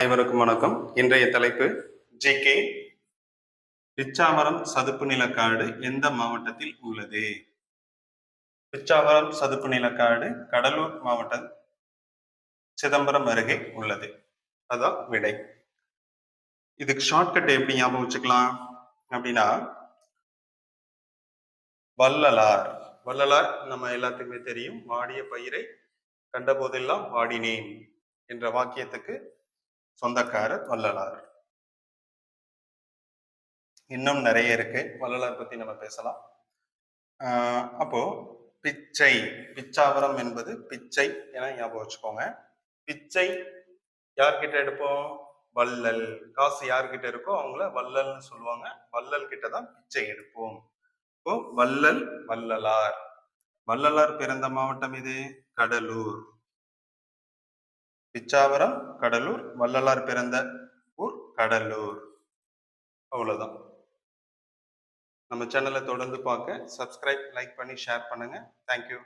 அனைவருக்கும் வணக்கம். இன்றைய தலைப்பு ஜிகே பிச்சாவரம் சதுப்பு நிலக்காடு எந்த மாவட்டத்தில் உள்ளது? பிச்சாவரம் சதுப்பு நிலக்காடு கடலூர் மாவட்டம் சிதம்பரம் அருகே உள்ளது. அதான் விடை. இதுக்கு ஷார்ட்கட் எப்படி ஞாபகம் வச்சுக்கலாம்? அப்படின்னா வள்ளலார். வள்ளலார் நம்ம எல்லாத்துக்குமே தெரியும். வாடிய பயிரை கண்டபோதெல்லாம் வாடினேன் என்ற வாக்கியத்துக்கு சொந்தக்காரர் வள்ளலார். இன்னும் நிறைய இருக்கு. வள்ளலார் பத்தி நம்ம பேசலாம். அப்போ பிச்சை பிச்சாவரம் என்பது பிச்சை என ஞாபகம் வச்சுக்கோங்க. பிச்சை யார்கிட்ட எடுப்போம்? வள்ளல். காசு யார்கிட்ட இருக்கோ அவங்கள வள்ளல்னு சொல்லுவாங்க. வள்ளல் கிட்ட தான் பிச்சை எடுப்போம். இப்போ வள்ளல் வள்ளலார். வள்ளலார் பிறந்த மாவட்டம் இது கடலூர். பிச்சாவரம் கடலூர் வள்ளலார் பிறந்த ஊர் கடலூர். அவ்வளோதான் நம்ம சேனலை தொடர்ந்து பார்க்க சப்ஸ்கிரைப் லைக் பண்ணி ஷேர் பண்ணுங்கள் தேங்க்யூ